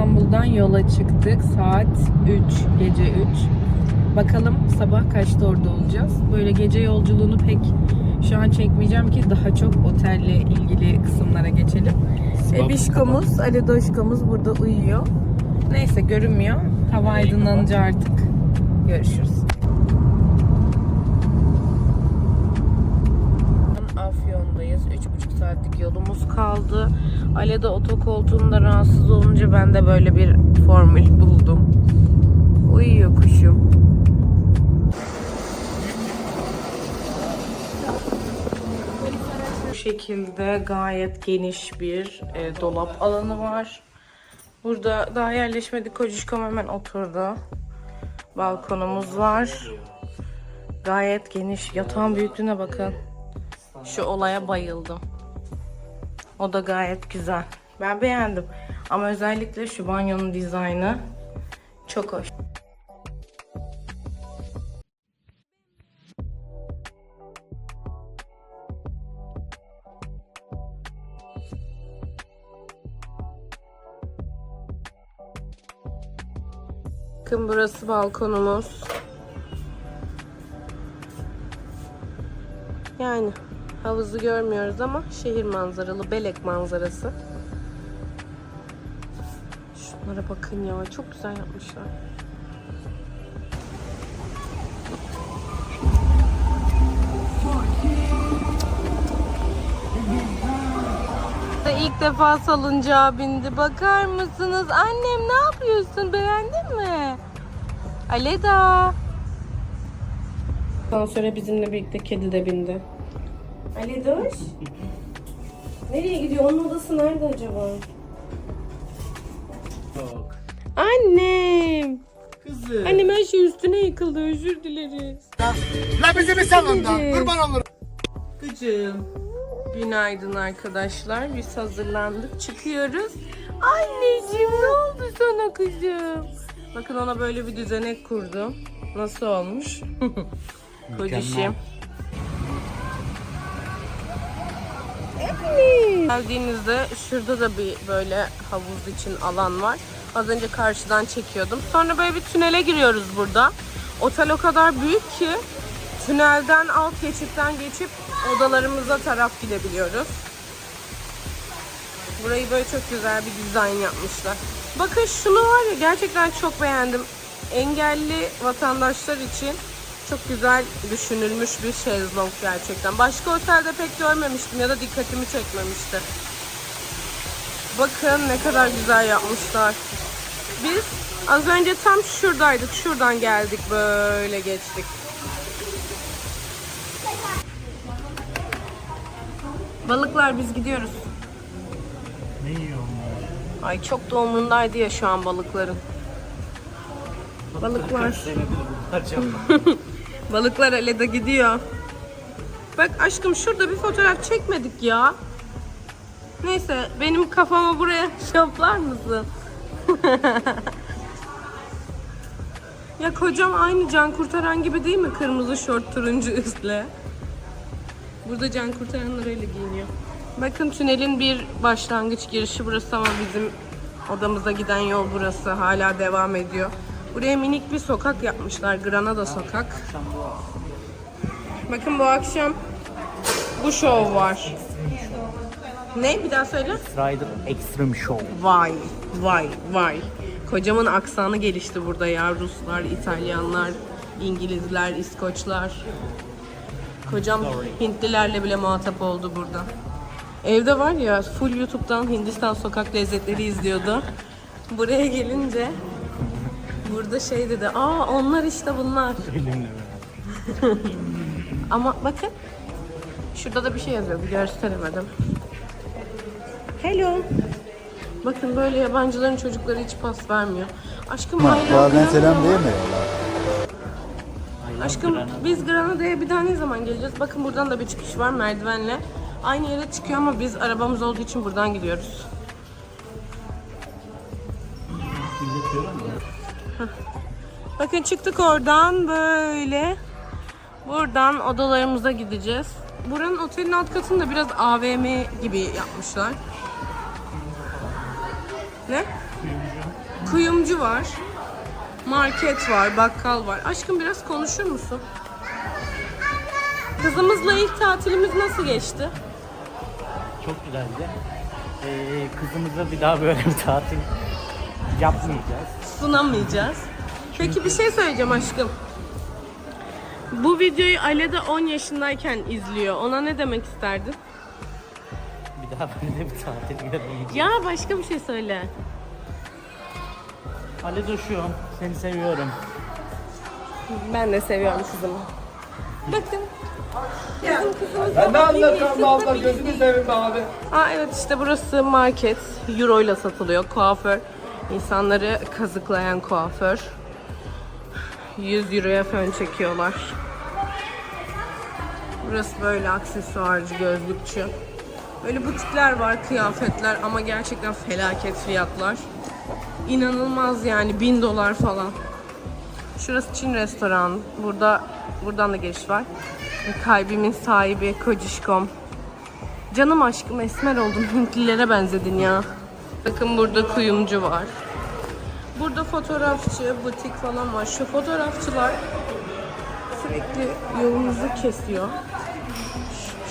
İstanbul'dan yola çıktık. Saat 3, gece 3. Bakalım sabah kaçta orada olacağız. Böyle gece yolculuğunu pek şu an çekmeyeceğim ki daha çok otelle ilgili kısımlara geçelim. Ve Bişkomuz, Ali Doşkomuz burada uyuyor. Neyse görünmüyor. Hava aydınlanınca artık görüşürüz. Afyon'dayız. 3,5 saatlik yolumuz kaldı. Ale de otokoltuğunda rahatsız olunca ben de böyle bir formül buldum. Uyuyor kuşum. Bu şekilde gayet geniş bir e, dolap alanı var. Burada daha yerleşmedik. Kocuşkom hemen oturdu. Balkonumuz var. Gayet geniş. Yatağın büyüklüğüne bakın. Şu olaya bayıldım. O da gayet güzel. Ben beğendim. Ama özellikle şu banyonun dizaynı çok hoş. Bakın burası balkonumuz. Yani havuzu görmüyoruz ama şehir manzaralı, Belek manzarası. Şunlara bakın ya, çok güzel yapmışlar. İlk defa salıncağa bindi. Bakar mısınız? Annem ne yapıyorsun? Beğendin mi? Aleda. Ondan sonra bizimle birlikte kedi de bindi. Aledoş. Nereye gidiyor? Onun odası nerede acaba? Yok. Annem. Kızım. Annem her şey üstüne yıkıldı. Özür dileriz. La bizi da. Evet. Kurban olurum. Kızım. Günaydın arkadaşlar. Biz hazırlandık. Çıkıyoruz. Anneciğim ne oldu sana kızım? Bakın ona böyle bir düzenek kurdum. Nasıl olmuş? Kocişim. Evet. Geldiğinizde şurada da bir böyle havuz için alan var. Az önce karşıdan çekiyordum. Sonra böyle bir tünele giriyoruz burada. Otel o kadar büyük ki tünelden alt geçitten geçip odalarımıza taraf gidebiliyoruz. Burayı böyle çok güzel bir dizayn yapmışlar. Bakın şunu var ya gerçekten çok beğendim. Engelli vatandaşlar için çok güzel düşünülmüş bir şezlong gerçekten. Başka otelde pek görmemiştim ya da dikkatimi çekmemişti. Bakın ne kadar güzel yapmışlar. Biz az önce tam şuradaydık. Şuradan geldik böyle geçtik. Balıklar biz gidiyoruz. Ne yiyor Ay çok da umrundaydı ya şu an balıkların. Balıklar. Balıklar Aleda gidiyor. Bak aşkım şurada bir fotoğraf çekmedik ya. Neyse benim kafamı buraya şaplar mısın? ya kocam aynı Can Kurtaran gibi değil mi? Kırmızı şort turuncu üstle. Burada Can Kurtaranlar öyle giyiniyor. Bakın tünelin bir başlangıç girişi burası ama bizim odamıza giden yol burası. Hala devam ediyor. Buraya minik bir sokak yapmışlar. Granada sokak. Bakın bu akşam bu şov var. Ne? Bir daha söyle. Rider Extreme Show. Vay, vay, vay. Kocamın aksanı gelişti burada ya. Ruslar, İtalyanlar, İngilizler, İskoçlar. Kocam Hintlilerle bile muhatap oldu burada. Evde var ya full YouTube'dan Hindistan sokak lezzetleri izliyordu. Buraya gelince burada şey dedi. Aa onlar işte bunlar. Elimle Ama bakın. Şurada da bir şey yazıyor. Bir gösteremedim. Hello. Bakın böyle yabancıların çocukları hiç pas vermiyor. Aşkım Bazen selam değil mi? Aşkım biz Granada'ya bir daha ne zaman geleceğiz? Bakın buradan da bir çıkış var merdivenle. Aynı yere çıkıyor ama biz arabamız olduğu için buradan gidiyoruz. Bakın çıktık oradan böyle. Buradan odalarımıza gideceğiz. Buranın otelin alt katını da biraz AVM gibi yapmışlar. Ne? Kuyumcu var. Market var, bakkal var. Aşkım biraz konuşur musun? Kızımızla ilk tatilimiz nasıl geçti? Çok güzeldi. Ee, kızımıza bir daha böyle bir tatil yapmayacağız. Sunamayacağız. Peki bir şey söyleyeceğim aşkım. Bu videoyu Ale de 10 yaşındayken izliyor. Ona ne demek isterdin? Bir daha böyle bir tatil görmeyeceğiz. Ya başka bir şey söyle. Ali Doşuyorum. Seni seviyorum. Ben de seviyorum kızımı. Bakın. Kızım kızımız Ben ne baba anlatıyorum bir abla bir- gözünü seveyim abi. Aa evet işte burası market. Euro ile satılıyor. Kuaför. İnsanları kazıklayan kuaför. 100 euroya fön çekiyorlar. Burası böyle aksesuarcı, gözlükçü. Böyle butikler var, kıyafetler ama gerçekten felaket fiyatlar. İnanılmaz yani 1000 dolar falan. Şurası Çin restoran. Burada buradan da giriş var. Kalbimin sahibi Kocişkom. Canım aşkım esmer oldun. Hintlilere benzedin ya. Bakın burada kuyumcu var. Burada fotoğrafçı, butik falan var. Şu fotoğrafçılar sürekli yolunuzu kesiyor.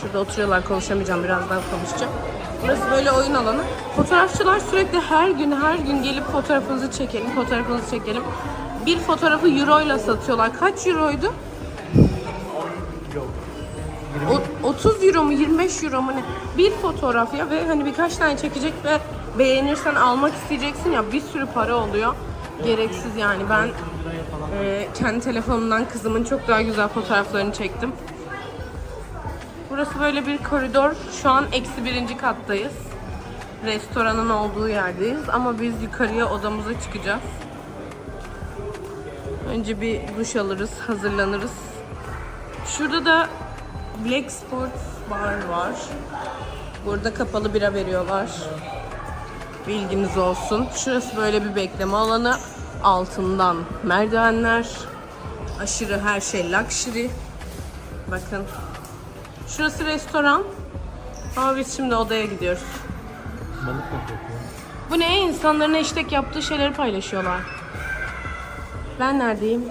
Şurada oturuyorlar konuşamayacağım birazdan konuşacağım. Burası böyle oyun alanı. Fotoğrafçılar sürekli her gün her gün gelip fotoğrafınızı çekelim, fotoğrafınızı çekelim. Bir fotoğrafı euro ile satıyorlar. Kaç euroydu? O- 30 euro mu 25 euro mu ne? Bir fotoğraf ya ve hani birkaç tane çekecek ve beğenirsen almak isteyeceksin ya bir sürü para oluyor. Gereksiz yani ben e, kendi telefonumdan kızımın çok daha güzel fotoğraflarını çektim. Burası böyle bir koridor. Şu an eksi birinci kattayız. Restoranın olduğu yerdeyiz ama biz yukarıya odamıza çıkacağız. Önce bir duş alırız, hazırlanırız. Şurada da Black Sports Bar var. Burada kapalı bira veriyorlar. Bilginiz olsun. Şurası böyle bir bekleme alanı. Altından merdivenler. Aşırı her şey luxury. Bakın. Şurası restoran. Ama biz şimdi odaya gidiyoruz. Balık da kokuyor. Bu ne? İnsanların eşlik yaptığı şeyleri paylaşıyorlar. Ben neredeyim?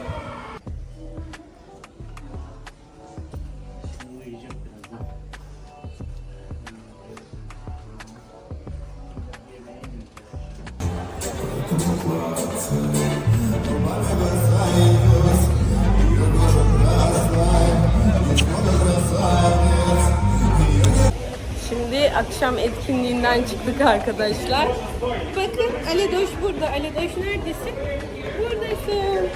Akşam etkinliğinden çıktık arkadaşlar. Bakın Ali Doş burada. Ali Doş neredesin? Buradasın.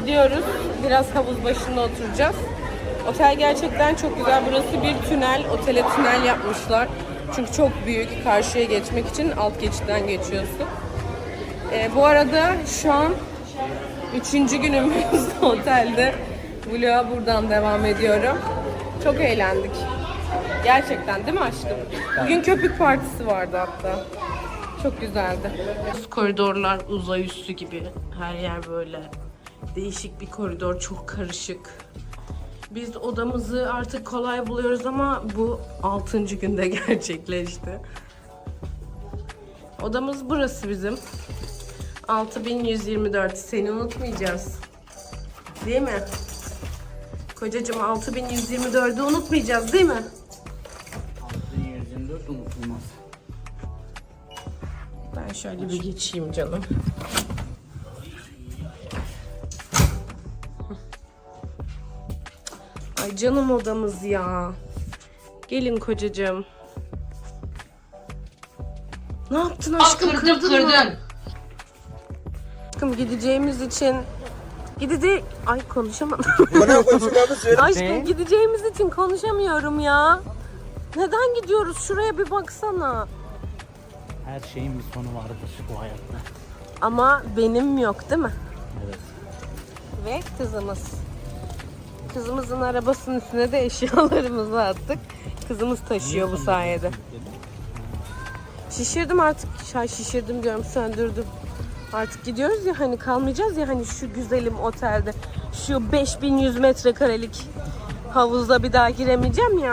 Gidiyoruz. Biraz havuz başında oturacağız. Otel gerçekten çok güzel. Burası bir tünel. Otele tünel yapmışlar. Çünkü çok büyük. Karşıya geçmek için alt geçitten geçiyorsun. Ee, bu arada şu an üçüncü günümüz otelde. Vlog'a buradan devam ediyorum. Çok eğlendik. Gerçekten değil mi aşkım? Bugün köpük partisi vardı hatta. Çok güzeldi. Koridorlar uzay üstü gibi. Her yer böyle. Değişik bir koridor, çok karışık. Biz odamızı artık kolay buluyoruz ama bu 6. günde gerçekleşti. Odamız burası bizim. 6124. Seni unutmayacağız. Değil mi? Kocacığım 6124'ü unutmayacağız değil mi? Şöyle bir geçeyim canım. Ay canım odamız ya. Gelin kocacığım. Ne yaptın aşkım? kırdım Kırdın mı? kırdım. Aşkım gideceğimiz için gidece ay konuşamadım. Söyle. Aşkım gideceğimiz için konuşamıyorum ya. Neden gidiyoruz? Şuraya bir baksana. Her şeyin bir sonu vardır bu hayatta. Ama benim yok değil mi? Evet. Ve kızımız. Kızımızın arabasının üstüne de eşyalarımızı attık. Kızımız taşıyor bu sayede. Şişirdim artık. Şay şişirdim diyorum söndürdüm. Artık gidiyoruz ya hani kalmayacağız ya hani şu güzelim otelde. Şu 5100 metrekarelik havuzda bir daha giremeyeceğim ya.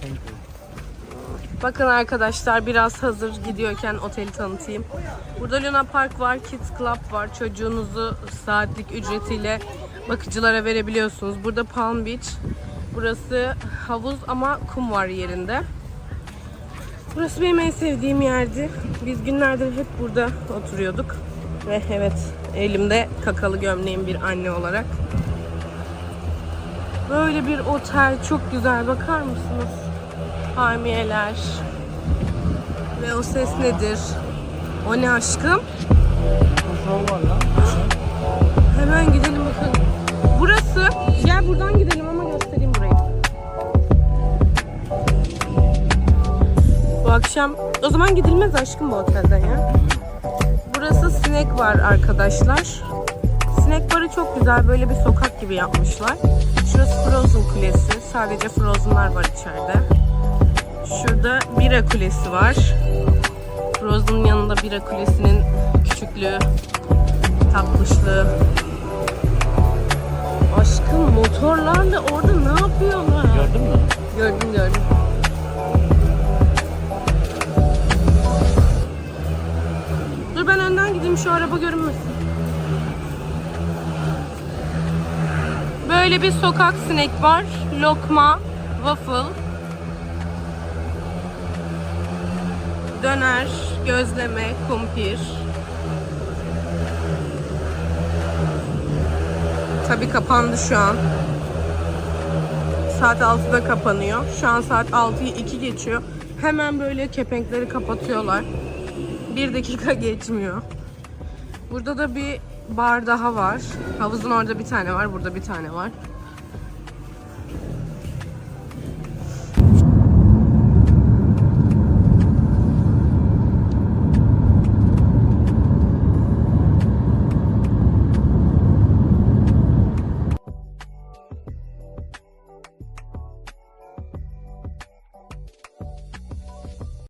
Thank you. Bakın arkadaşlar biraz hazır gidiyorken oteli tanıtayım. Burada Luna Park var, Kids Club var. Çocuğunuzu saatlik ücretiyle bakıcılara verebiliyorsunuz. Burada Palm Beach. Burası havuz ama kum var yerinde. Burası benim en sevdiğim yerdi. Biz günlerdir hep burada oturuyorduk. Ve evet elimde kakalı gömleğim bir anne olarak. Böyle bir otel çok güzel bakar mısınız? Palmiyeler. Ve o ses nedir? O ne aşkım? Hemen gidelim bakın. Burası. Gel buradan gidelim ama göstereyim burayı. Bu akşam o zaman gidilmez aşkım bu otelden ya. Burası sinek var arkadaşlar. Sinek barı çok güzel böyle bir sokak gibi yapmışlar. Şurası Frozen Kulesi. Sadece Frozen'lar var içeride. Şurada Bira Kulesi var. Frozen'ın yanında Bira Kulesi'nin küçüklüğü, tatlışlığı. Aşkım motorlarla orada ne yapıyorlar? Gördün mü? Gördüm gördüm. Dur ben önden gideyim şu araba görünmesin. Böyle bir sokak sinek var. Lokma, waffle. Döner, gözleme, kumpir. Tabii kapandı şu an. Saat 6'da kapanıyor. Şu an saat 6'yı 2 geçiyor. Hemen böyle kepenkleri kapatıyorlar. Bir dakika geçmiyor. Burada da bir bar daha var. Havuzun orada bir tane var, burada bir tane var.